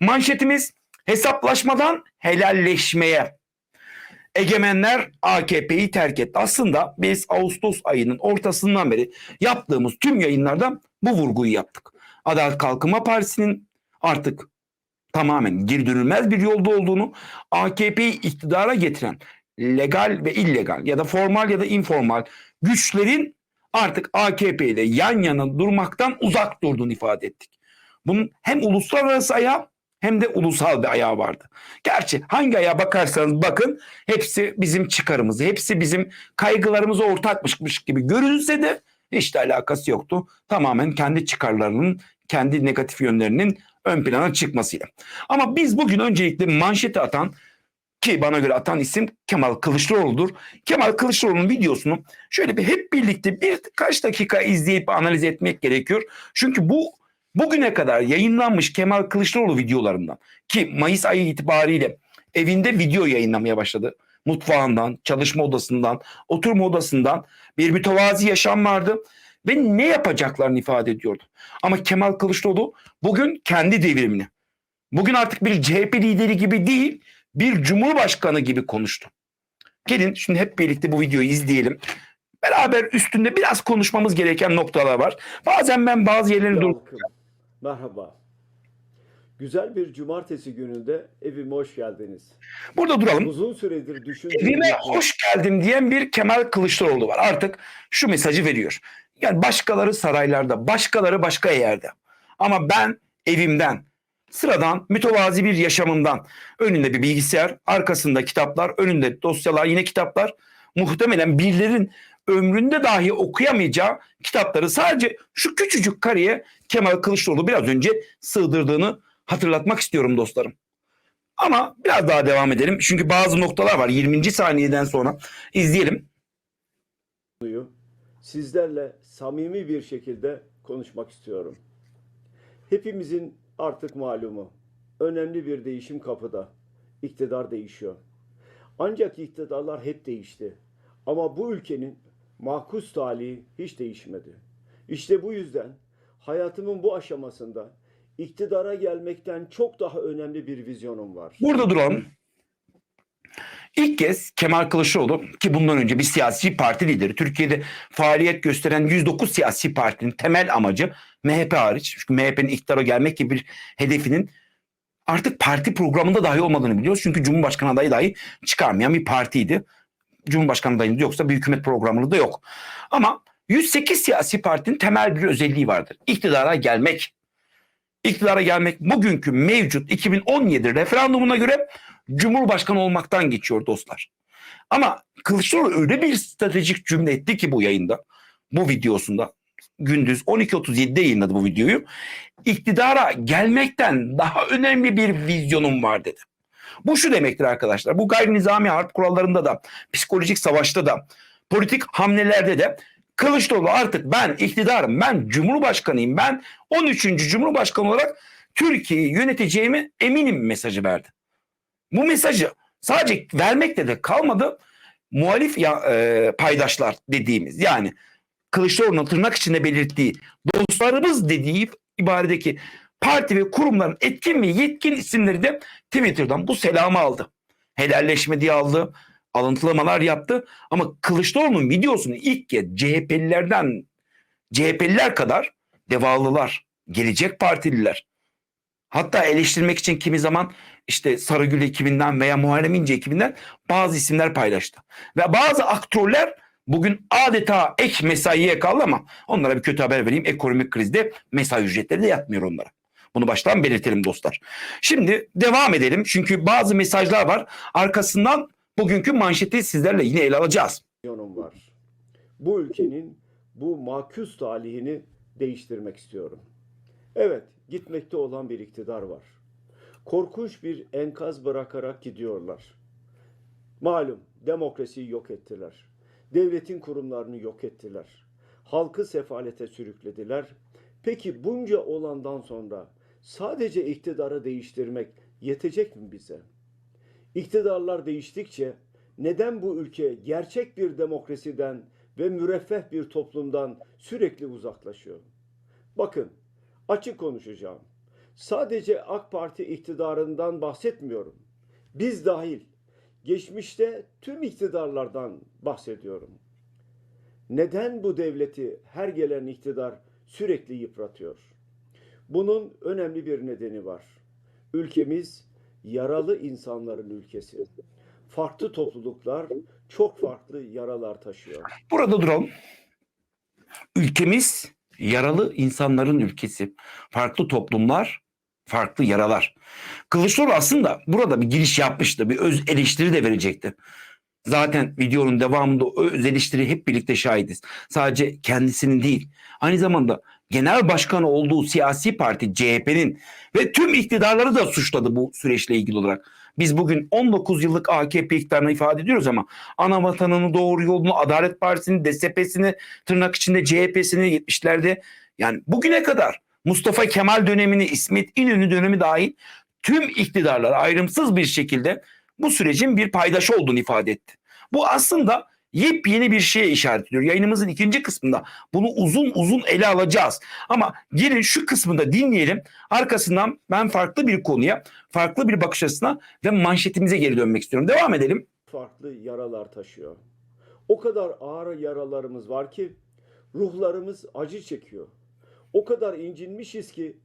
Manşetimiz hesaplaşmadan helalleşmeye. Egemenler AKP'yi terk etti. Aslında biz Ağustos ayının ortasından beri yaptığımız tüm yayınlarda bu vurguyu yaptık. Adalet Kalkınma Partisi'nin artık tamamen geri dönülmez bir yolda olduğunu, AKP'yi iktidara getiren legal ve illegal ya da formal ya da informal güçlerin artık AKP ile yan yana durmaktan uzak durduğunu ifade ettik. Bunun hem uluslararası ayağı hem de ulusal bir ayağı vardı. Gerçi hangi ayağa bakarsanız bakın hepsi bizim çıkarımızı, hepsi bizim kaygılarımıza ortakmış gibi görünse de hiç de alakası yoktu. Tamamen kendi çıkarlarının, kendi negatif yönlerinin ön plana çıkmasıyla. Ama biz bugün öncelikle manşeti atan ki bana göre atan isim Kemal Kılıçdaroğlu'dur. Kemal Kılıçdaroğlu'nun videosunu şöyle bir hep birlikte birkaç dakika izleyip analiz etmek gerekiyor. Çünkü bu bugüne kadar yayınlanmış Kemal Kılıçdaroğlu videolarından ki Mayıs ayı itibariyle evinde video yayınlamaya başladı. Mutfağından, çalışma odasından, oturma odasından bir mütevazi yaşam vardı ve ne yapacaklarını ifade ediyordu. Ama Kemal Kılıçdaroğlu bugün kendi devrimini, bugün artık bir CHP lideri gibi değil, bir cumhurbaşkanı gibi konuştu. Gelin şimdi hep birlikte bu videoyu izleyelim. Beraber üstünde biraz konuşmamız gereken noktalar var. Bazen ben bazı yerlerini dur Halkım, Merhaba. Güzel bir cumartesi gününde evime hoş geldiniz. burada duralım. Uzun süredir düşündüğüm Evime bir- hoş geldim diyen bir Kemal Kılıçdaroğlu var. Artık şu mesajı veriyor. Yani başkaları saraylarda, başkaları başka yerde. Ama ben evimden, sıradan mütevazi bir yaşamımdan, önünde bir bilgisayar, arkasında kitaplar, önünde dosyalar, yine kitaplar, muhtemelen birilerin ömründe dahi okuyamayacağı kitapları sadece şu küçücük kareye Kemal Kılıçdaroğlu biraz önce sığdırdığını hatırlatmak istiyorum dostlarım. Ama biraz daha devam edelim. Çünkü bazı noktalar var. 20. saniyeden sonra izleyelim. sizlerle samimi bir şekilde konuşmak istiyorum. Hepimizin artık malumu önemli bir değişim kapıda. İktidar değişiyor. Ancak iktidarlar hep değişti. Ama bu ülkenin makus talihi hiç değişmedi. İşte bu yüzden hayatımın bu aşamasında iktidara gelmekten çok daha önemli bir vizyonum var. Burada duralım. İlk kez Kemal Kılıçdaroğlu ki bundan önce bir siyasi parti lideri Türkiye'de faaliyet gösteren 109 siyasi partinin temel amacı MHP hariç çünkü MHP'nin iktidara gelmek gibi bir hedefinin artık parti programında dahi olmadığını biliyoruz. Çünkü Cumhurbaşkanı adayı dahi çıkarmayan bir partiydi. Cumhurbaşkanı adayı yoksa bir hükümet programında da yok. Ama 108 siyasi partinin temel bir özelliği vardır. İktidara gelmek. İktidara gelmek bugünkü mevcut 2017 referandumuna göre Cumhurbaşkanı olmaktan geçiyor dostlar. Ama Kılıçdaroğlu öyle bir stratejik cümle etti ki bu yayında, bu videosunda gündüz 12.37'de yayınladı bu videoyu. İktidara gelmekten daha önemli bir vizyonum var dedi. Bu şu demektir arkadaşlar. Bu gayri nizami harp kurallarında da, psikolojik savaşta da, politik hamlelerde de Kılıçdaroğlu artık ben iktidarım, ben cumhurbaşkanıyım, ben 13. cumhurbaşkanı olarak Türkiye'yi yöneteceğimi eminim mesajı verdi. Bu mesajı sadece vermekle de kalmadı. Muhalif ya, e, paydaşlar dediğimiz yani Kılıçdaroğlu'nun tırnak içinde belirttiği dostlarımız dediği ibaredeki parti ve kurumların etkin ve yetkin isimleri de Twitter'dan bu selamı aldı. Helalleşme diye aldı. Alıntılamalar yaptı. Ama Kılıçdaroğlu'nun videosunu ilk kez CHP'lilerden CHP'liler kadar devalılar, gelecek partililer hatta eleştirmek için kimi zaman işte Sarıgül ekibinden veya Muharrem İnce ekibinden bazı isimler paylaştı. Ve bazı aktörler bugün adeta ek mesaiye kaldı ama onlara bir kötü haber vereyim. Ekonomik krizde mesai ücretleri de yatmıyor onlara. Bunu baştan belirtelim dostlar. Şimdi devam edelim. Çünkü bazı mesajlar var. Arkasından bugünkü manşeti sizlerle yine ele alacağız. var. Bu ülkenin bu makus talihini değiştirmek istiyorum. Evet, gitmekte olan bir iktidar var. Korkunç bir enkaz bırakarak gidiyorlar. Malum demokrasiyi yok ettiler. Devletin kurumlarını yok ettiler. Halkı sefalete sürüklediler. Peki bunca olandan sonra sadece iktidarı değiştirmek yetecek mi bize? İktidarlar değiştikçe neden bu ülke gerçek bir demokrasiden ve müreffeh bir toplumdan sürekli uzaklaşıyor? Bakın, açık konuşacağım. Sadece AK Parti iktidarından bahsetmiyorum. Biz dahil geçmişte tüm iktidarlardan bahsediyorum. Neden bu devleti her gelen iktidar sürekli yıpratıyor? Bunun önemli bir nedeni var. Ülkemiz yaralı insanların ülkesi. Farklı topluluklar çok farklı yaralar taşıyor. Burada duralım. Ülkemiz yaralı insanların ülkesi. Farklı toplumlar, farklı yaralar. Kılıçdaroğlu aslında burada bir giriş yapmıştı. Bir öz eleştiri de verecekti. Zaten videonun devamında o öz eleştiri hep birlikte şahidiz. Sadece kendisinin değil. Aynı zamanda genel başkanı olduğu siyasi parti CHP'nin ve tüm iktidarları da suçladı bu süreçle ilgili olarak. Biz bugün 19 yıllık AKP iktidarını ifade ediyoruz ama ana vatanını doğru yolunu Adalet Partisi'ni, DSP'sini, tırnak içinde CHP'sini 70'lerde yani bugüne kadar Mustafa Kemal dönemini, İsmet İnönü dönemi dahil tüm iktidarlar ayrımsız bir şekilde bu sürecin bir paydaşı olduğunu ifade etti. Bu aslında yepyeni bir şeye işaret ediyor. Yayınımızın ikinci kısmında bunu uzun uzun ele alacağız. Ama gelin şu kısmında dinleyelim. Arkasından ben farklı bir konuya, farklı bir bakış açısına ve manşetimize geri dönmek istiyorum. Devam edelim. farklı yaralar taşıyor. O kadar ağır yaralarımız var ki ruhlarımız acı çekiyor. O kadar incinmişiz ki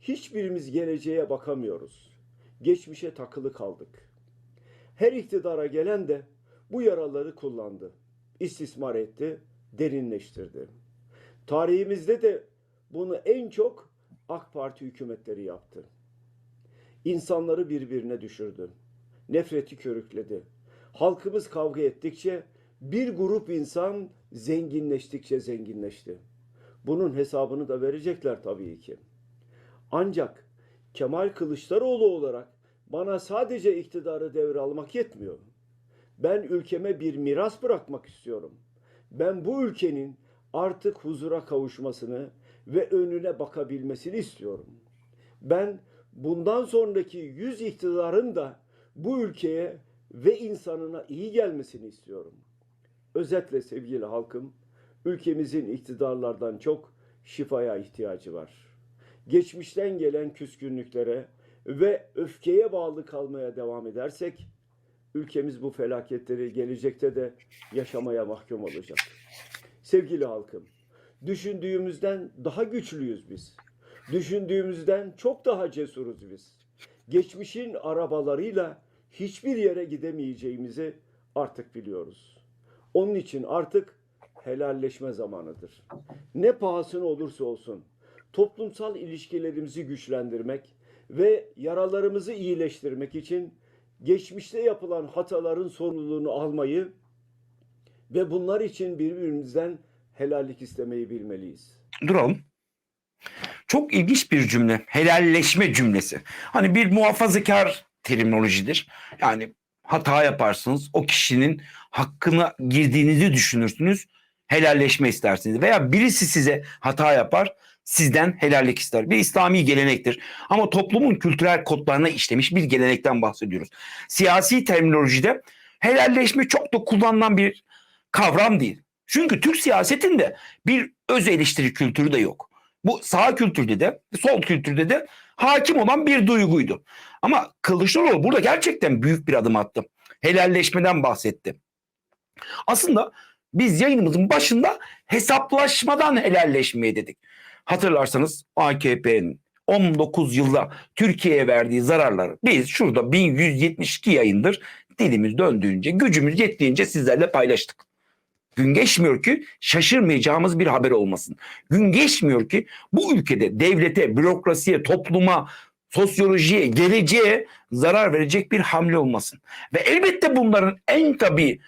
hiçbirimiz geleceğe bakamıyoruz. Geçmişe takılı kaldık. Her iktidara gelen de bu yaraları kullandı. istismar etti, derinleştirdi. Tarihimizde de bunu en çok AK Parti hükümetleri yaptı. İnsanları birbirine düşürdü. Nefreti körükledi. Halkımız kavga ettikçe bir grup insan zenginleştikçe zenginleşti. Bunun hesabını da verecekler tabii ki. Ancak Kemal Kılıçdaroğlu olarak bana sadece iktidarı devralmak yetmiyor. Ben ülkeme bir miras bırakmak istiyorum. Ben bu ülkenin artık huzura kavuşmasını ve önüne bakabilmesini istiyorum. Ben bundan sonraki yüz iktidarın da bu ülkeye ve insanına iyi gelmesini istiyorum. Özetle sevgili halkım, ülkemizin iktidarlardan çok şifaya ihtiyacı var. Geçmişten gelen küskünlüklere ve öfkeye bağlı kalmaya devam edersek ülkemiz bu felaketleri gelecekte de yaşamaya mahkum olacak. Sevgili halkım, düşündüğümüzden daha güçlüyüz biz. Düşündüğümüzden çok daha cesuruz biz. Geçmişin arabalarıyla hiçbir yere gidemeyeceğimizi artık biliyoruz. Onun için artık helalleşme zamanıdır. Ne pahasına olursa olsun toplumsal ilişkilerimizi güçlendirmek ve yaralarımızı iyileştirmek için geçmişte yapılan hataların sorumluluğunu almayı ve bunlar için birbirimizden helallik istemeyi bilmeliyiz. Duralım. Çok ilginç bir cümle. Helalleşme cümlesi. Hani bir muhafazakar terminolojidir. Yani hata yaparsınız. O kişinin hakkına girdiğinizi düşünürsünüz. Helalleşme istersiniz. Veya birisi size hata yapar. Sizden helallik ister. Bir İslami gelenektir. Ama toplumun kültürel kodlarına işlemiş bir gelenekten bahsediyoruz. Siyasi terminolojide helalleşme çok da kullanılan bir kavram değil. Çünkü Türk siyasetinde bir öz eleştiri kültürü de yok. Bu sağ kültürde de sol kültürde de hakim olan bir duyguydu. Ama Kılıçdaroğlu burada gerçekten büyük bir adım attı. Helalleşmeden bahsetti. Aslında biz yayınımızın başında hesaplaşmadan helalleşmeye dedik. Hatırlarsanız AKP'nin 19 yılda Türkiye'ye verdiği zararları biz şurada 1172 yayındır dilimiz döndüğünce, gücümüz yettiğince sizlerle paylaştık. Gün geçmiyor ki şaşırmayacağımız bir haber olmasın. Gün geçmiyor ki bu ülkede devlete, bürokrasiye, topluma, sosyolojiye, geleceğe zarar verecek bir hamle olmasın. Ve elbette bunların en tabii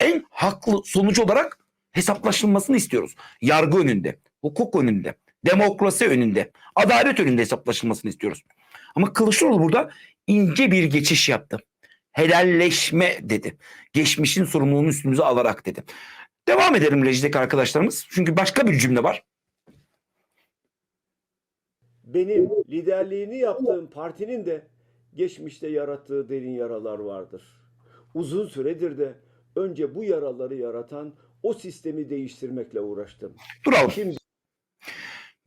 en haklı sonuç olarak hesaplaşılmasını istiyoruz. Yargı önünde, hukuk önünde, demokrasi önünde, adalet önünde hesaplaşılmasını istiyoruz. Ama Kılıçdaroğlu burada ince bir geçiş yaptı. Helalleşme dedi. Geçmişin sorumluluğunu üstümüze alarak dedi. Devam edelim rejideki arkadaşlarımız. Çünkü başka bir cümle var. Benim liderliğini yaptığım partinin de geçmişte yarattığı derin yaralar vardır. Uzun süredir de önce bu yaraları yaratan o sistemi değiştirmekle uğraştım. Duralım. Şimdi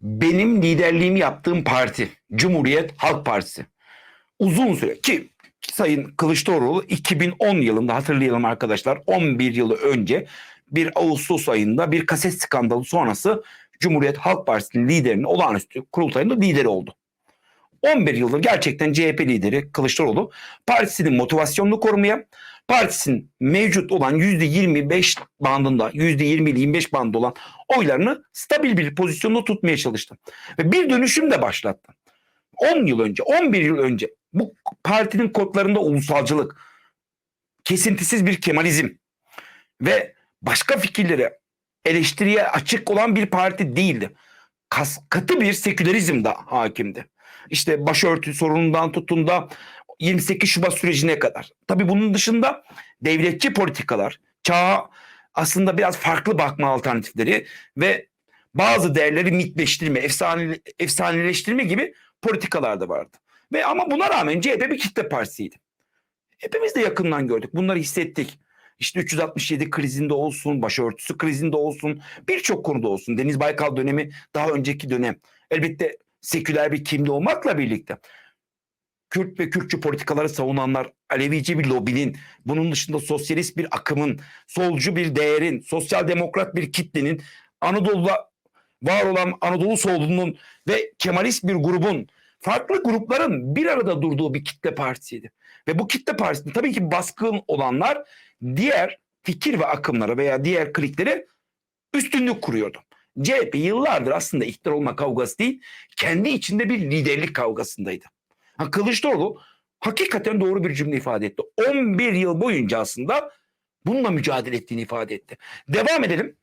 benim liderliğimi yaptığım parti Cumhuriyet Halk Partisi uzun süre ki Sayın Kılıçdaroğlu 2010 yılında hatırlayalım arkadaşlar 11 yılı önce bir Ağustos ayında bir kaset skandalı sonrası Cumhuriyet Halk Partisi'nin liderinin olağanüstü kurultayında lideri oldu. 11 yıldır gerçekten CHP lideri Kılıçdaroğlu partisinin motivasyonunu korumaya, partisinin mevcut olan %25 bandında, %20-25 bandında olan oylarını stabil bir pozisyonda tutmaya çalıştı. Ve bir dönüşüm de başlattı. 10 yıl önce, 11 yıl önce bu partinin kodlarında ulusalcılık, kesintisiz bir Kemalizm ve başka fikirlere eleştiriye açık olan bir parti değildi. Kas, katı bir sekülerizm de hakimdi. İşte başörtü sorunundan tutun da 28 Şubat sürecine kadar. Tabii bunun dışında devletçi politikalar, çağa aslında biraz farklı bakma alternatifleri ve bazı değerleri mitleştirme, efsane, efsaneleştirme gibi politikalar da vardı. Ve ama buna rağmen CHP bir kitle partisiydi. Hepimiz de yakından gördük. Bunları hissettik. İşte 367 krizinde olsun, başörtüsü krizinde olsun, birçok konuda olsun. Deniz Baykal dönemi, daha önceki dönem. Elbette seküler bir kimliği olmakla birlikte. Kürt ve Kürtçü politikaları savunanlar, Alevici bir lobinin, bunun dışında sosyalist bir akımın, solcu bir değerin, sosyal demokrat bir kitlenin, Anadolu'da var olan Anadolu solunun ve Kemalist bir grubun, farklı grupların bir arada durduğu bir kitle partisiydi. Ve bu kitle partisinde tabii ki baskın olanlar diğer fikir ve akımlara veya diğer kliklere üstünlük kuruyordu. CHP yıllardır aslında iktidar olma kavgası değil, kendi içinde bir liderlik kavgasındaydı. Ha, Kılıçdaroğlu hakikaten doğru bir cümle ifade etti. 11 yıl boyunca aslında bununla mücadele ettiğini ifade etti. Devam edelim.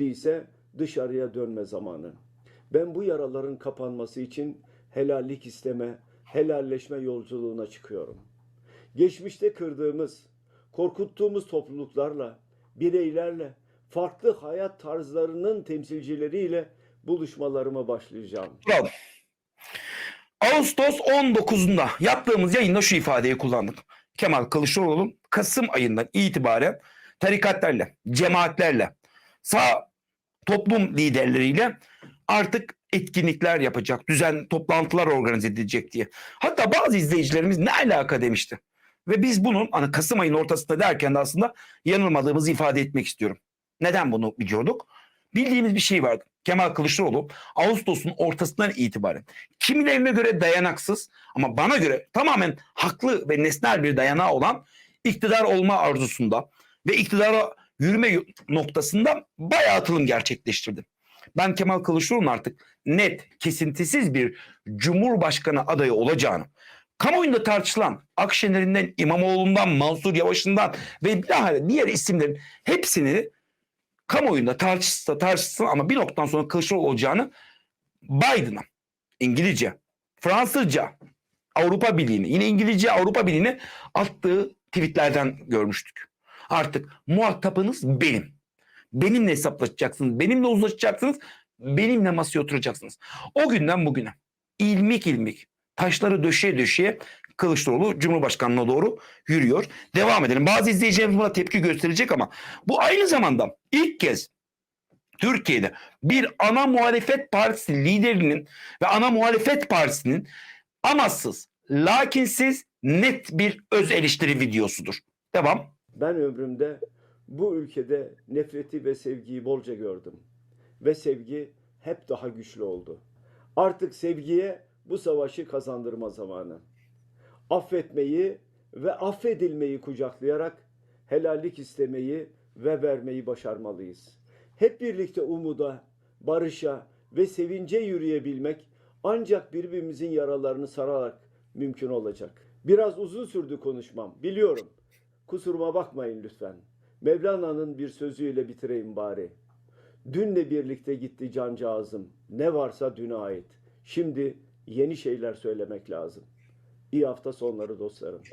ise dışarıya dönme zamanı. Ben bu yaraların kapanması için helallik isteme, helalleşme yolculuğuna çıkıyorum. Geçmişte kırdığımız, korkuttuğumuz topluluklarla, bireylerle, farklı hayat tarzlarının temsilcileriyle buluşmalarıma başlayacağım. Bravo. Ağustos 19'unda yaptığımız yayında şu ifadeyi kullandık. Kemal Kılıçdaroğlu Kasım ayından itibaren tarikatlarla, cemaatlerle, sağ toplum liderleriyle artık etkinlikler yapacak, düzen toplantılar organize edilecek diye. Hatta bazı izleyicilerimiz ne alaka demişti. Ve biz bunun hani Kasım ayının ortasında derken de aslında yanılmadığımızı ifade etmek istiyorum. Neden bunu biliyorduk? Bildiğimiz bir şey vardı. Kemal Kılıçdaroğlu Ağustos'un ortasından itibaren kimilerine göre dayanaksız ama bana göre tamamen haklı ve nesnel bir dayanağı olan iktidar olma arzusunda ve iktidara yürüme noktasında bayağı atılım gerçekleştirdi. Ben Kemal Kılıçdaroğlu'nun artık net, kesintisiz bir cumhurbaşkanı adayı olacağını, kamuoyunda tartışılan Akşener'inden, İmamoğlu'ndan, Mansur Yavaş'ından ve daha diğer isimlerin hepsini kamuoyunda tartışsa tartışsın ama bir noktadan sonra Kılıçdaroğlu olacağını Biden'a İngilizce, Fransızca, Avrupa Birliği'ne, yine İngilizce Avrupa Birliği'ne attığı tweetlerden görmüştük. Artık muhatabınız benim. Benimle hesaplaşacaksınız, benimle uzlaşacaksınız, benimle masaya oturacaksınız. O günden bugüne ilmik ilmik taşları döşeye döşeye Kılıçdaroğlu Cumhurbaşkanlığına doğru yürüyor. Devam edelim. Bazı izleyicilerimiz buna tepki gösterecek ama bu aynı zamanda ilk kez Türkiye'de bir ana muhalefet partisi liderinin ve ana muhalefet partisinin amaçsız, lakinsiz net bir öz eleştiri videosudur. Devam. Ben ömrümde bu ülkede nefreti ve sevgiyi bolca gördüm. Ve sevgi hep daha güçlü oldu. Artık sevgiye bu savaşı kazandırma zamanı. Affetmeyi ve affedilmeyi kucaklayarak helallik istemeyi ve vermeyi başarmalıyız. Hep birlikte umuda, barışa ve sevince yürüyebilmek ancak birbirimizin yaralarını sararak mümkün olacak. Biraz uzun sürdü konuşmam, biliyorum. Kusuruma bakmayın lütfen. Mevlana'nın bir sözüyle bitireyim bari. Dünle birlikte gitti cancağızım. Ne varsa düne ait. Şimdi yeni şeyler söylemek lazım. İyi hafta sonları dostlarım.